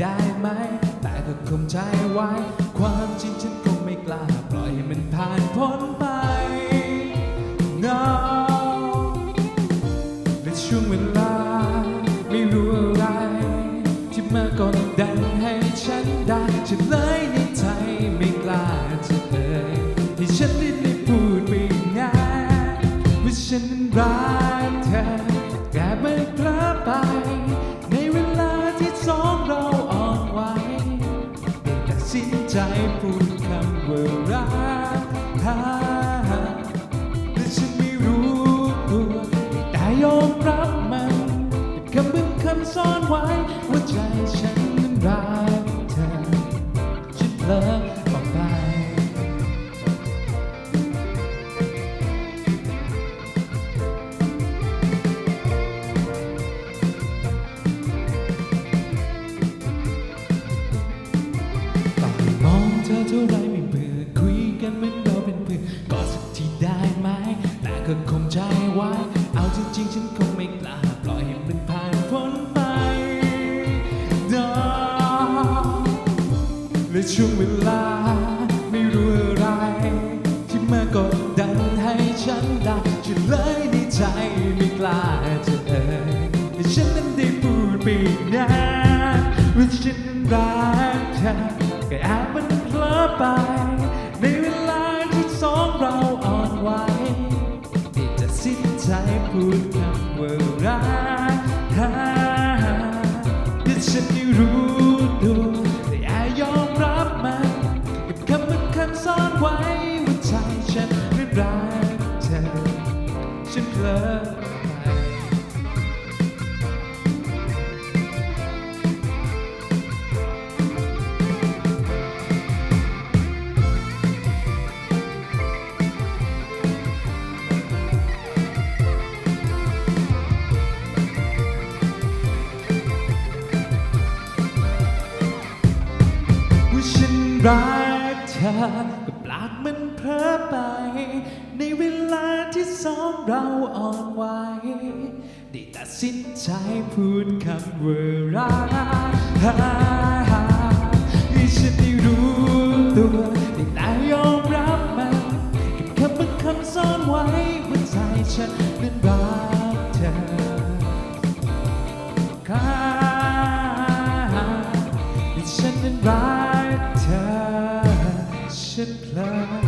ได้ไหม แต่ก็คงใจไว้ ความจริงฉันคงไม่กล้า ปล่อยให้มันผ่านพ้นไป No และช่วงเวลา ไม่รู้อะไร ที่มากดดันให้ฉันได้ฉันเลยในใจไม่กล้าจะเอ่ยให้ฉันได้ได้พูดไปง่ายว่าฉันนั้นรักเธอแค่ไม่เพลอไป ใจพูดคำว่ารักแต่ฉันไม่รู้ตัวแต่ยอมรับมันคำบึงคำซ่อนไว้ว่าใจ และช่วงเวลาไม่รู้อะไร ที่มากดดันให้ฉันได้ฉันเลยในใจไม่กล้าจะเอ่ยให้ฉันนั้นได้พูดไปนะว่าฉันนั้นรักเธอก็แอบมันเพลอไป ในเวลาที่สองเราอ่อนไหวที่จะสิ้นใจพูด รักเธอก็ปลากมันเพ้อไป สองเราอ่อนไหวได้ตัดสินใจพูดคำว่ารักให้ฉันได้รู้ตัวได้แต่ยอมรับมันกับคำบางคำซ่อนไว้ว่าใจฉันนั้นรักเธอค่าที่ฉันนั้นรักเธอฉันเพลอ